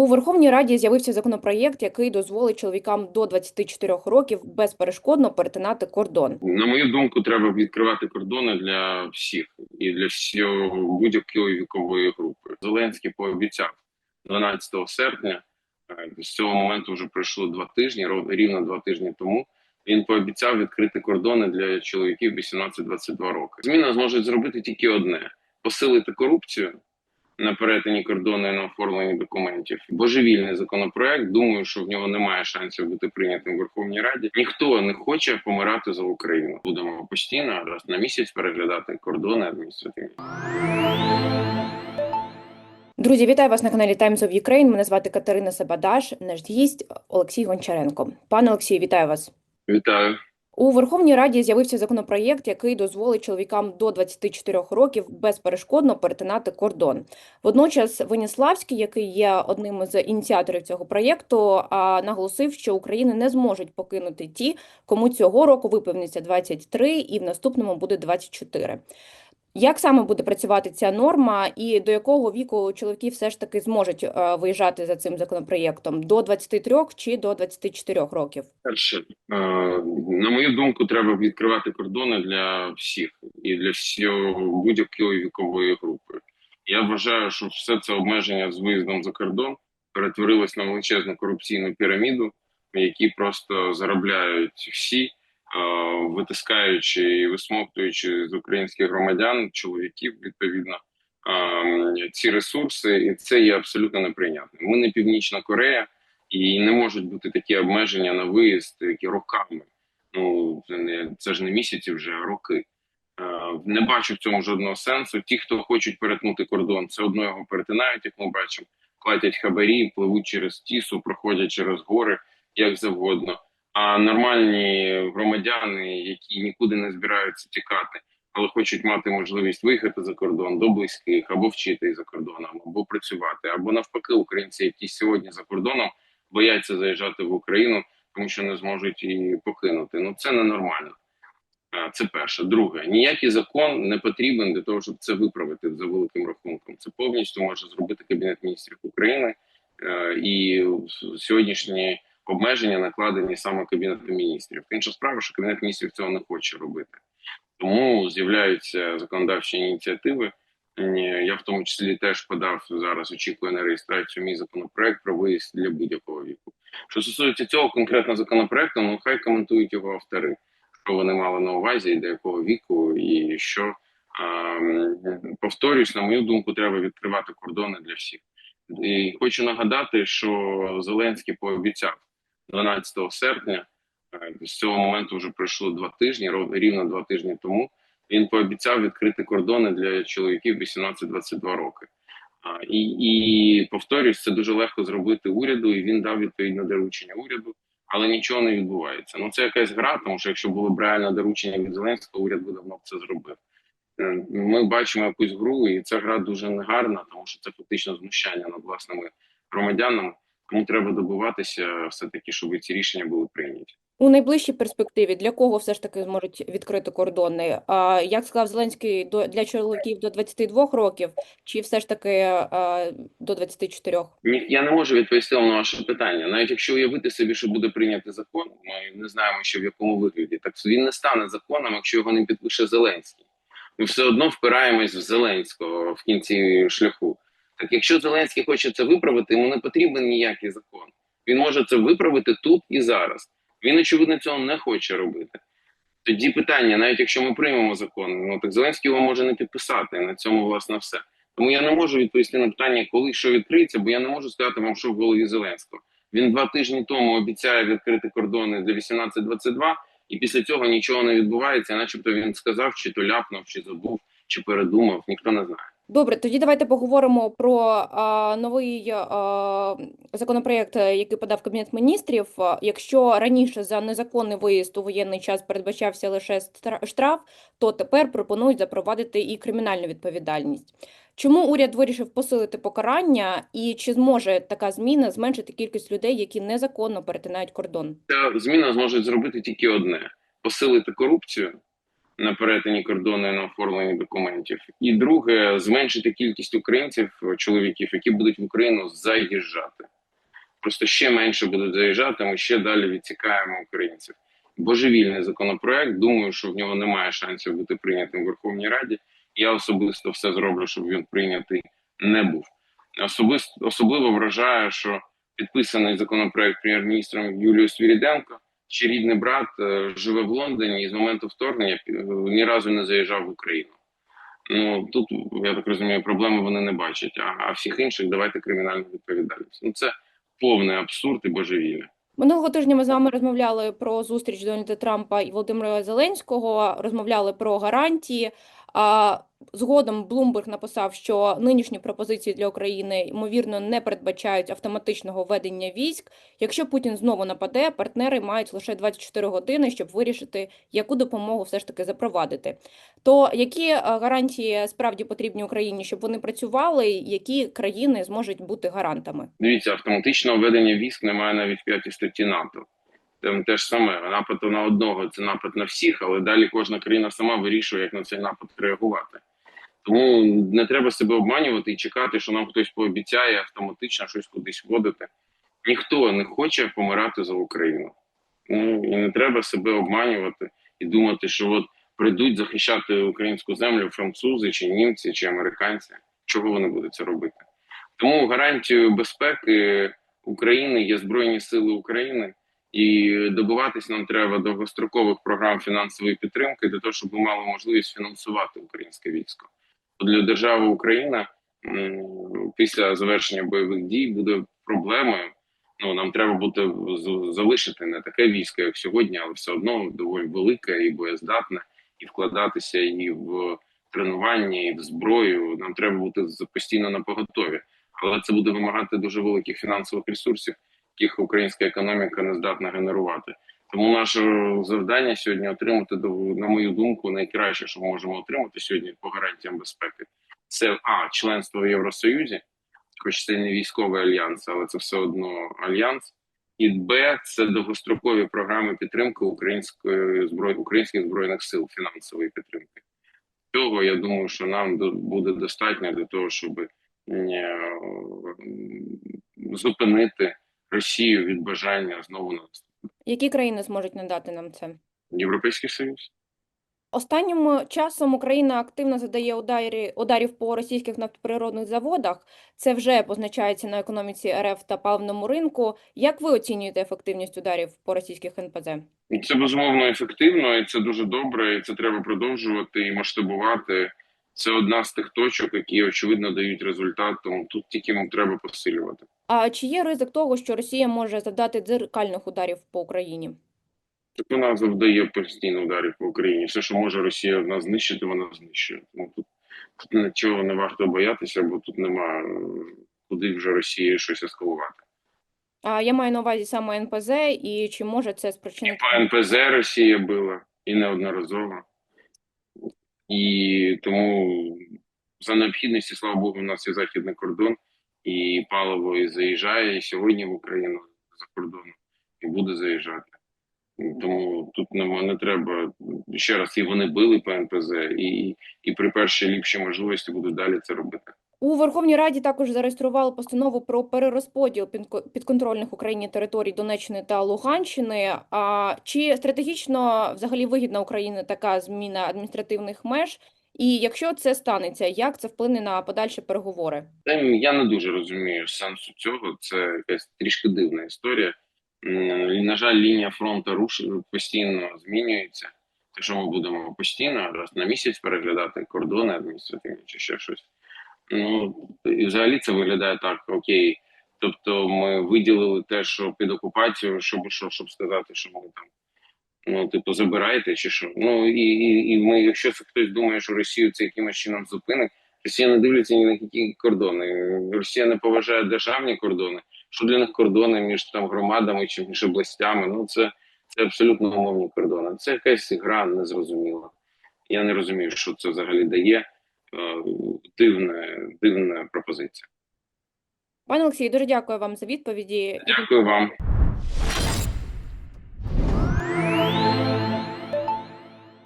У Верховній Раді з'явився законопроєкт, який дозволить чоловікам до 24 років безперешкодно перетинати кордон. На мою думку, треба відкривати кордони для всіх і для всього будь-якої вікової групи. Зеленський пообіцяв 12 серпня. е, З цього моменту вже пройшло два тижні, рівно два тижні тому. Він пообіцяв відкрити кордони для чоловіків 18-22 роки. Зміна зможуть зробити тільки одне: посилити корупцію на перетині кордону і на оформленні документів. Божевільний законопроект. Думаю, що в нього немає шансів бути прийнятим в Верховній Раді. Ніхто не хоче помирати за Україну. Будемо постійно раз на місяць переглядати кордони адміністративні. Друзі, вітаю вас на каналі Times of Ukraine. Мене звати Катерина Сабадаш. Наш гість Олексій Гончаренко. Пане Олексію, вітаю вас. Вітаю. У Верховній Раді з'явився законопроєкт, який дозволить чоловікам до 24 років безперешкодно перетинати кордон. Водночас Веніславський, який є одним з ініціаторів цього проєкту, наголосив, що України не зможуть покинути ті, кому цього року виповниться 23 і в наступному буде 24. Як саме буде працювати ця норма, і до якого віку чоловіки все ж таки зможуть е, виїжджати за цим законопроєктом? До 23 чи до 24 років? Перше, е, на мою думку, треба відкривати кордони для всіх і для всього будь-якої вікової групи. Я вважаю, що все це обмеження з виїздом за кордон перетворилось на величезну корупційну піраміду, в якій просто заробляють всі, витискаючи і висмоктуючи з українських громадян, чоловіків відповідно е, ці ресурси, і це є абсолютно неприйнятним. Ми не Північна Корея. І не можуть бути такі обмеження на виїзд, які роками. Ну це не це ж не місяці, вже а роки. Е, Не бачу в цьому жодного сенсу. Ті, хто хочуть перетнути кордон, все одно його перетинають, як ми бачимо, платять хабарі, пливуть через тісу, проходять через гори, як завгодно. А нормальні громадяни, які нікуди не збираються тікати, але хочуть мати можливість виїхати за кордон до близьких або вчити за кордоном, або працювати, або навпаки, українці, які сьогодні за кордоном бояться заїжджати в Україну, тому що не зможуть її покинути. Ну це ненормально. Це перше. Друге, ніякий закон не потрібен для того, щоб це виправити за великим рахунком. Це повністю може зробити кабінет міністрів України Е, і сьогоднішні обмеження накладені саме кабінетом міністрів. Інша справа, що кабінет міністрів цього не хоче робити. Тому з'являються законодавчі ініціативи. Я в тому числі теж подав зараз. Очікую на реєстрацію мій законопроект про виїзд для будь-якого віку. Що стосується цього конкретного законопроекту, ну хай коментують його автори, що вони мали на увазі, і до якого віку, і що повторюсь, на мою думку, треба відкривати кордони для всіх. І хочу нагадати, що Зеленський пообіцяв 12 серпня. е, З цього моменту вже пройшло два тижні, рівно два тижні тому. Він пообіцяв відкрити кордони для чоловіків 18-22 роки. І, і повторюсь, це дуже легко зробити уряду, і він дав відповідне доручення уряду, але нічого не відбувається. Ну це якась гра, тому що якщо було б реальне доручення від Зеленського, уряд би давно б це зробив. Е, Ми бачимо якусь гру, і ця гра дуже негарна, тому що це фактично знущання над власними громадянами. Тому треба добиватися все таки, щоб ці рішення були прийняті. У найближчій перспективі для кого все ж таки зможуть відкрити кордони? А, як сказав Зеленський, до для чоловіків до 22 років, чи все ж таки а, до 24? Ні, я не можу відповісти на ваше питання. Навіть якщо уявити собі, що буде прийнятий закон, ми не знаємо, що в якому вигляді. Так він не стане законом, якщо його не підпише Зеленський. Ми все одно впираємось в Зеленського в кінці шляху. Так якщо Зеленський хоче це виправити, йому не потрібен ніякий закон. Він може це виправити тут і зараз. Він очевидно цього не хоче робити. Тоді питання, навіть якщо ми приймемо закон, ну так Зеленський його може не підписати. На цьому власне все. Тому я не можу відповісти на питання, коли що відкриється, бо я не можу сказати вам, що в голові Зеленського. Він два тижні тому обіцяє відкрити кордони для 18-22, і після цього нічого не відбувається, начебто він сказав, чи то ляпнув, чи забув, чи передумав. Ніхто не знає. Добре, тоді давайте поговоримо про а, новий а, законопроєкт, е, який подав Кабінет міністрів. Якщо раніше за незаконний виїзд у воєнний час передбачався лише штраф, то тепер пропонують запровадити і кримінальну відповідальність. Чому уряд вирішив посилити покарання, і чи зможе така зміна зменшити кількість людей, які незаконно перетинають кордон? Ця зміна зможе зробити тільки одне: посилити корупцію на перетині кордону і на оформленні документів. І друге, зменшити кількість українців, чоловіків, які будуть в Україну заїжджати. Просто ще менше будуть заїжджати. Ми ще далі відсікаємо українців. Божевільний законопроект. Думаю, що в нього немає шансів бути прийнятим в Верховній Раді. Я особисто все зроблю, щоб він прийнятий не був. Особисто особливо вражає, що підписаний законопроект прем'єр-міністром Юлією Свіріденко, чи рідний брат е, живе в Лондоні і з моменту вторгнення е, ні разу не заїжджав в Україну. Ну тут я так розумію, проблеми вони не бачать. А, а всіх інших давайте кримінальну відповідальність. Ну це повний абсурд і божевілля. Минулого тижня ми з вами розмовляли про зустріч Дональда Трампа і Володимира Зеленського, розмовляли про гарантії. А згодом Блумберг написав, що нинішні пропозиції для України ймовірно не передбачають автоматичного введення військ. Якщо Путін знову нападе, партнери мають лише 24 години, щоб вирішити, яку допомогу все ж таки запровадити. То які е, гарантії справді потрібні Україні, щоб вони працювали, які країни зможуть бути гарантами? Дивіться, автоматичного введення військ немає навіть п'ятій статті НАТО. Там те ж саме напад на одного це напад на всіх, але далі кожна країна сама вирішує, як на цей напад реагувати. Тому не треба себе обманювати і чекати, що нам хтось пообіцяє автоматично щось кудись вводити. Ніхто не хоче помирати за Україну. Ну і не треба себе обманювати і думати, що от прийдуть захищати українську землю французи, чи німці, чи американці. Чого вони будуть це робити? Тому гарантією безпеки України є Збройні Сили України. І добиватись нам треба довгострокових програм фінансової підтримки для того, щоб ми мали можливість фінансувати українське військо. Для держави Україна після завершення бойових дій буде проблемою. Ну нам треба буде залишити не таке військо, як сьогодні, але все одно доволі велике і боєздатне, і вкладатися і в тренування, і в зброю. Нам треба бути постійно на поготові. Але це буде вимагати дуже великих фінансових ресурсів яких українська економіка не здатна генерувати. Тому наше завдання сьогодні отримати на мою думку, найкраще, що ми можемо отримати сьогодні по гарантіям безпеки, це а членство в Євросоюзі, хоч це не військовий альянс, але це все одно альянс. І Б це довгострокові програми підтримки української зброї українських збройних сил фінансової підтримки. Цього я думаю, що нам буде достатньо для того, щоб е, зупинити Росію від бажання знову нас Які країни зможуть надати нам це? Європейський Союз. Останнім часом Україна активно задає ударі, ударів по російських нафтоприродних заводах. Це вже позначається на економіці РФ та паливному ринку. Як ви оцінюєте ефективність ударів по російських НПЗ? Це безумовно ефективно, і це дуже добре. І це треба продовжувати і масштабувати. Це одна з тих точок, які очевидно дають результат. Тому тут тільки нам треба посилювати. А чи є ризик того, що Росія може завдати дзеркальних ударів по Україні? Так вона завдає постійно ударів по Україні. Все, що може Росія нас знищити, вона знищує. Тому тут, тут нічого не варто боятися, бо тут нема е, куди вже Росії щось ескалувати. А я маю на увазі саме НПЗ, і чи може це І спричинити? по НПЗ Росія била, і неодноразово. І тому за необхідності, слава Богу, у нас є західний кордон, і паливо і заїжджає і сьогодні в Україну за кордоном, і буде заїжджати. Тому тут не, не треба ще раз, і вони били по НПЗ, і, і при першій ліпшій можливості будуть далі це робити. У Верховній Раді також зареєстрували постанову про перерозподіл підконтрольних Україні територій Донеччини та Луганщини. А чи стратегічно взагалі вигідна Україні така зміна адміністративних меж? І якщо це станеться, як це вплине на подальші переговори? Я не дуже розумію сенсу цього. Це якась трішки дивна історія. На жаль, лінія фронту руш постійно змінюється. Те, що ми будемо постійно раз на місяць переглядати кордони адміністративні чи ще щось. Ну і взагалі це виглядає так: окей. Тобто, ми виділили те, що під окупацією, щоб що, щоб сказати, що ми там. Ну, типу, забирайте чи що. Ну і, і, і ми, якщо це хтось думає, що Росію це якимось чином зупинить, Росія не дивиться ні на які кордони. Росія не поважає державні кордони. Що для них кордони між там громадами чи між областями? Ну це, це абсолютно умовні кордони. Це якась гра незрозуміла. Я не розумію, що це взагалі дає. Е, Дивна, дивна пропозиція. Пане Олексію, дуже дякую вам за відповіді. Дякую вам.